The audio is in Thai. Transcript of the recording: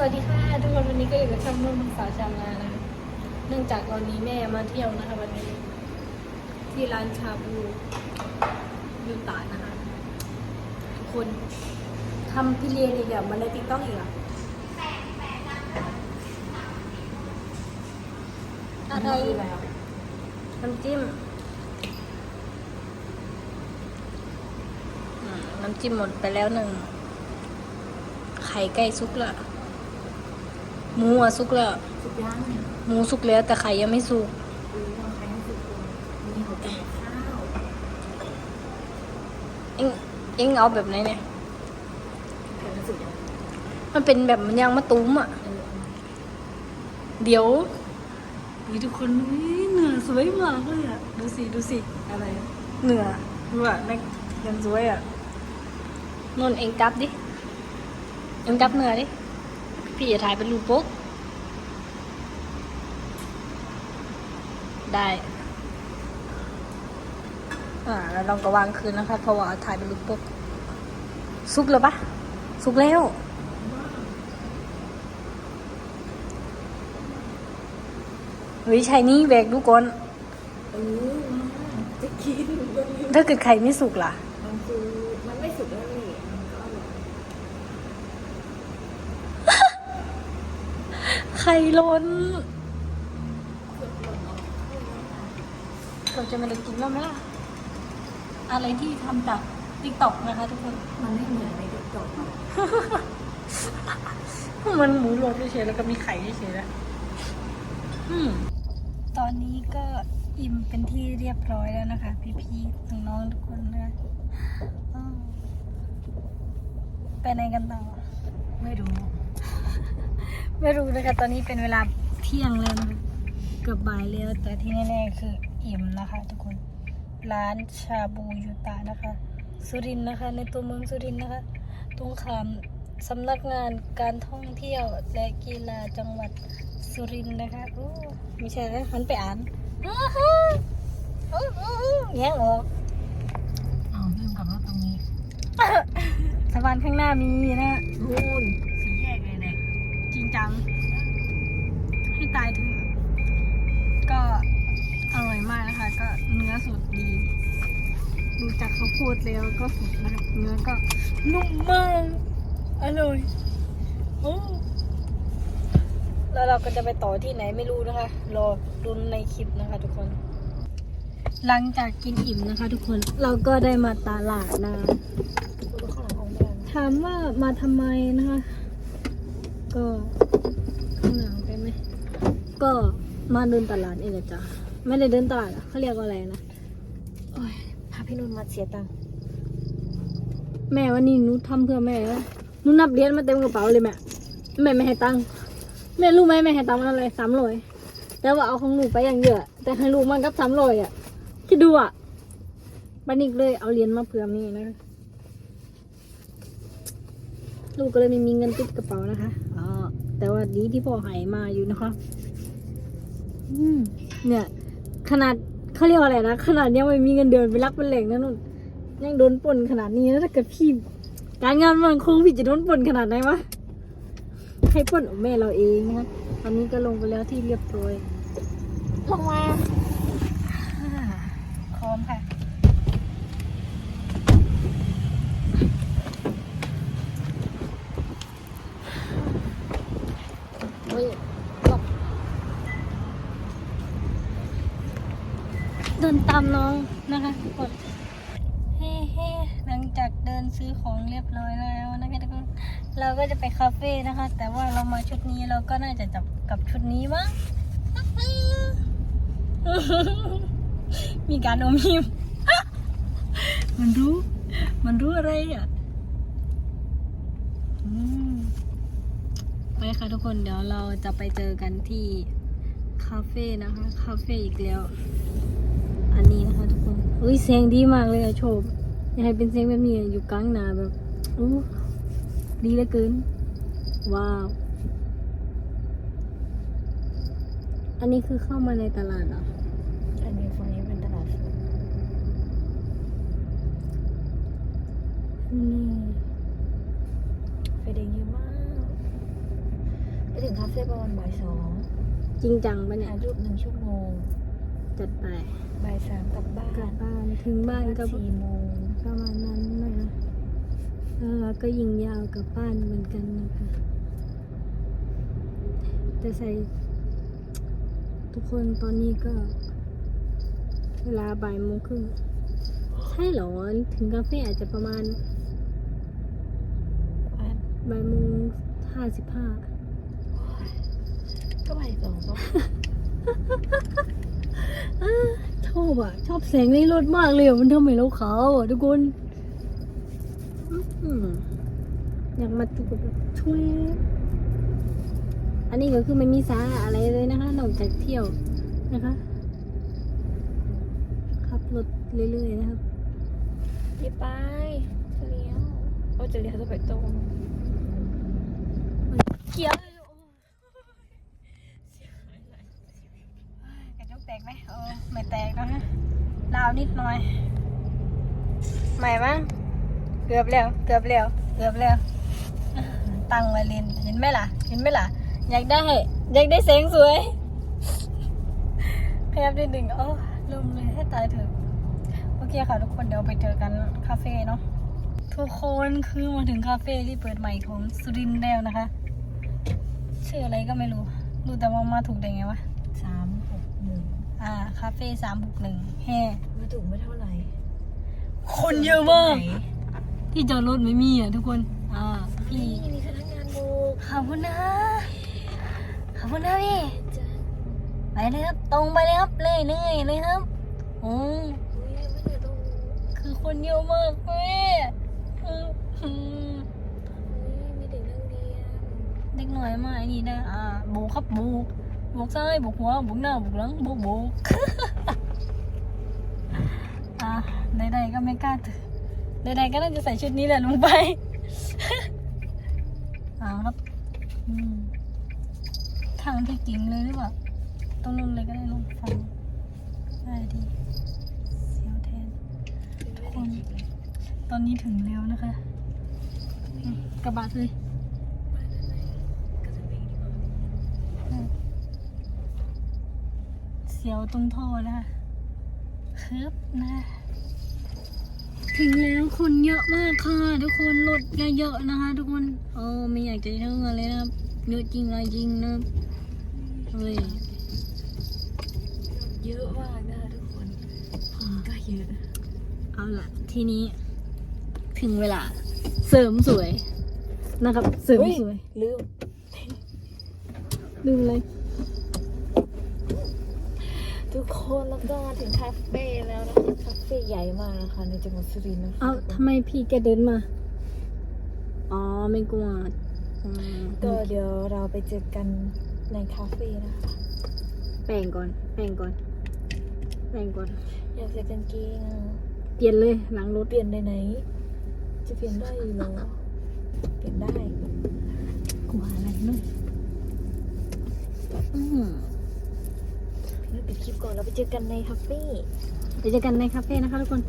สวัสดีค่ะทุกคนวันนี้ก็อยู่กับช่องนุ่นสาวชาวนานะคะเนื่องจากวันนี้แม่มาเที่ยวนะคะวันนี้ ที่ร้านชาบูยูตานะคะทุกคนทำพี่เรียนอีกแบบมาในติ๊กต็อกอีกเหรอะไรน้ำจิ้มน้ำจิ้มหมดไปแล้วหนึ่งไข่ไก่สุกล้ว หมูอะสุกแล้ว สุกย่างหมูสุกแล้วแต่ไข่ยังไม่สุกดูลองใช้ให้สุกดูมีหัวใจข้าวเอ็งเอ็งเอาแบบไหนเนี่ยเผ็ดมันสุกยังมันเป็นแบบมันยังมะตุ้มอะ เออเดี๋ยวนี่ทุกคนอุ๊ยเหนือสวยมากเลยอะ ดูสิ ดูสิ อะไรเหนือดูอะนักยังสวยอะนนท์เอ็งจับดิ เอ็งจับเหนือดิ พี่จะถ่ายเป็นรูปโป๊กได้ อ่า แล้วลองก็วางคืนนะคะ เพราะว่าถ่ายเป็นรูปโป๊กสุกแล้วปะสุกแล้วเฮ้ยชายนี่แบกดูก่อนเออจะกินก็มีถ้าเกิดไข่ไม่สุกล่ะมันคือมันไม่สุกแล้วนี่มันก็อร่อย ไข่ล้น เราจะไม่ได้กินแล้วไหมล่ะ อะไรที่ทำจากติ๊กต็อกนะคะทุกคน มันไม่เหมือนในติ๊กต็อกอะมันหมูรวมเฉยๆแล้วก็มีไข่เฉยๆแล้วอืมตอนนี้ก็อิ่มเป็นที่เรียบร้อยแล้วนะคะ พี่ๆน้องๆทุกคนนะอ้าวไปไหนกันต่อไม่รู้ ไม่รู้นะคะตอนนี้เป็นเวลาเที่ยงแล้วนะคะเกือบบ่ายแล้วแต่ที่แน่ๆคืออิ่มนะคะ ทุกคนร้านชาบูยูตานะคะ สุรินทร์นะคะ ในตัวเมืองสุรินทร์นะคะ ตรงขามสำนักงานการท่องเที่ยวและกีฬาจังหวัดสุรินทร์นะคะโอ้ไม่ใช่แล้วหันไปอ่านอื้อหืออื้อหือแย่งออกเอาเรื่องกับรถตรงนี้สะพานข้างหน้ามีนะนู่นสีแยกเลยเนี่ย จัง ให้ตายเถอะก็อร่อยมากนะคะ ก็เนื้อสดดี ดูจากเขาวโพดแล้วก็สดนะคะเนื้อก็นุ่มมากอร่อยโอ้แล้วเราก็จะไปต่อที่ไหนไม่รู้นะคะ รอรุนในคลิปนะคะ ทุกคน หลังจากกินอิ่มนะคะ ทุกคนเราก็ได้มาตลาดนะถามว่ามาทำไมนะคะ ก็ข้างหลังไปไหม ก็มาเดินตลาดเองแหละจ้ะ ไม่ได้เดินตลาดอะเขาเรียกว่าอะไรนะโอ้ยพาพี่นุ่นมาเสียตังค์ แม่วันนี้หนูทำเพื่อแม่นะหนูนับเหรียญมาเต็มกระเป๋าเลยแม่ แม่ไม่ให้ตังค์ แม่รู้ไหมแม่ให้ตังค์มันอะไรสามร้อยแต่ว่าเอาของหนูไปอย่างเยอะ แต่ให้ลูกมันกับสามร้อยอะคิดดูอะบันนิกเลยเอาเหรียญมาเผื่อนี่นะ ลูกก็เลยไม่มีเงินติดกระเป๋านะคะอ๋อแต่ว่าดีที่พ่อหายมาอยู่นะคะอืมเนี่ย ขนาดเขาเรียกว่าอะไรนะขนาดยังไม่มีเงินเดือนไปรักเป็นแหล่งนะนุ่นยังโดนปนขนาดนี้นะถ้าเกิดพี่การงานมันโควิดจะโดนปนขนาดไหนวะให้ปนของแม่เราเองนะคะตอนนี้ก็ลงไปแล้วที่เรียบร้อยลงมาพร้อมค่ะ โอ้ยหลบ เดินตามน้องนะคะทุกคนเฮ้เฮ้หลังจากเดินซื้อของเรียบร้อยแล้วนะคะทุกคนเราก็จะไปคาเฟ่นะคะ แต่ว่าเรามาชุดนี้เราก็น่าจะจับกับชุดนี้มั้งมีการอมยิ้มมันรู้ มันรู้อะไรอะอไปค่ะทุกคนเดี๋ยวเราจะไปเจอกันที่คาเฟ่นะคะ คาเฟ่อีกแล้ว อันนี้นะคะทุกคนอุ้ยเสียงดีมากเลยอะโชบอยากให้เป็นเสียงแบบนี้อะอยู่กลางนาแบบอู้ดีเหลือเกิน ว้าว อันนี้คือเข้ามาในตลาดเหรออันนี้ฝั่งนี้เป็นตลาดสดนี่ไฟแดงเยอะมากถึงคาเฟ่ประมาณบ่ายสองจริงจังปะเนี่ย ถ่ายรูปหนึ่งชั่วโมง จัดไปบ่ายสามกลับบ้านกลับบ้านถึงบ้านก็สี่โมงประมาณนั้นนะคะแล้วเราก็ยิงยาวกลับบ้านเหมือนกันนะคะแต่ใส่ ทุกคนตอนนี้ก็ เวลาบ่ายโมงครึ่งใช่เหรอถึงคาเฟ่อาจจะประมาณบ้านบ่ายโมงห้าสิบห้าก็บ่ายสองก็ ชอบอะ ชอบแสงในรถมากเลยอะมันทำให้เราขาวอะทุกคนอื้อหืออยากมาจุกแบบช่วย อันนี้ก็คือไม่มีสาระอะไรเลยนะคะนอกจากเที่ยวนะคะขับรถเรื่อยๆนะครับที่ไปจะเลี้ยวโอ้จะเลี้ยวจะไปตรงเขียวเลยกระจกแตก ไหมเออไม่แตกนะฮะดาวนิดหน่อยใหม่มั้งเกือบแล้วเกือบแล้วเกือบแล้วตั้งไว้เลนเห็นไหมล่ะ เห็นไหมล่ะ อยากได้อยากได้แสงสวยพยายามนิดหนึ่งโอ้ลมเลยให้ตายเถอะโอเคค่ะทุกคนเดี๋ยวไปเจอกันคาเฟ่เนาะทุกคนคือมาถึงคาเฟ่ที่เปิดใหม่ของสุรินทร์แล้วนะคะชื่ออะไรก็ไม่รู้รู้แต่ว่ามาถูกได้ไงวะสาม อ่า คาเฟ่สามบุกหนึ่งแฮ่มาถูกไม่เท่าไหร่ คนเยอะมากไหนที่จอดรถไม่มีอะทุกคน อ่า พี่นี่มีพนักงานบุกขอบคุณนะ ขอบคุณนะพี่จ้าไปเลยครับ ตรงไปเลยครับ เลยเลยเลยครับ โอ้อุ้ยไม่ได้ตรงนี้คือคนเยอะมากเว้ยอืมอืมอุ้ยมีเด็กนักเรียนเด็กหน่อยมาไอ้นี่นะอ่าโบกครับโบกโบกซ้ายโบกหัวโบกหน้าโบกหลังโบกโบกอ่าใดๆก็ไม่กล้าถือใดๆก็น่าจะใส่ชุดนี้แหละลงไปอ่าครับทางที่กิ่งเลยหรือเปล่าตรงนู้นเลยก็ได้ลงฟังได้ดีเสียวแทนไม่ได้คิดเลยตอนนี้ถึงแล้วนะคะกระบะเลย ไปได้ไหมก็จะวิ่งดีกว่า เสียวตรงท่อนะคะคืบนะถึงแล้วคนเยอะมากค่ะ ทุกคนรถเยอะๆนะคะ ทุกคนโอ้ไม่อยากจะเชื่อเลยนะครับเยอะจริงอะไรจริงนะครับเฮ้ยเยอะมากนะคะทุกคนผมก็เยอะเอาล่ะ ทีนี้ ถึงเวลา เสริมสวย นะครับ เสริมสวยลืมลืมเลย ทุกคนแล้วก็มาถึงคาเฟ่แล้วนะคะคาเฟ่ใหญ่มากนะคะในจังหวัดสุรินทร์นะคะเอาทำไมพี่แกเดินมา อ๋อไม่กลัวอืมก็เดี๋ยวเราไปเจอกันในคาเฟ่นะคะ แป่งก่อน แป่งก่อน แป่งก่อน อยากใส่กางเกงอะเปลี่ยนเลยหลังรถเปลี่ยนได้ไหน จะเปลี่ยนได้อยู่เหรอเปลี่ยนได้ กลัวอะไรนู่นอืมงั้น ปิดคลิปก่อนเราไปเจอกันในคาเฟ่เดี๋ยวเจอกันในคาเฟ่นะคะทุกคน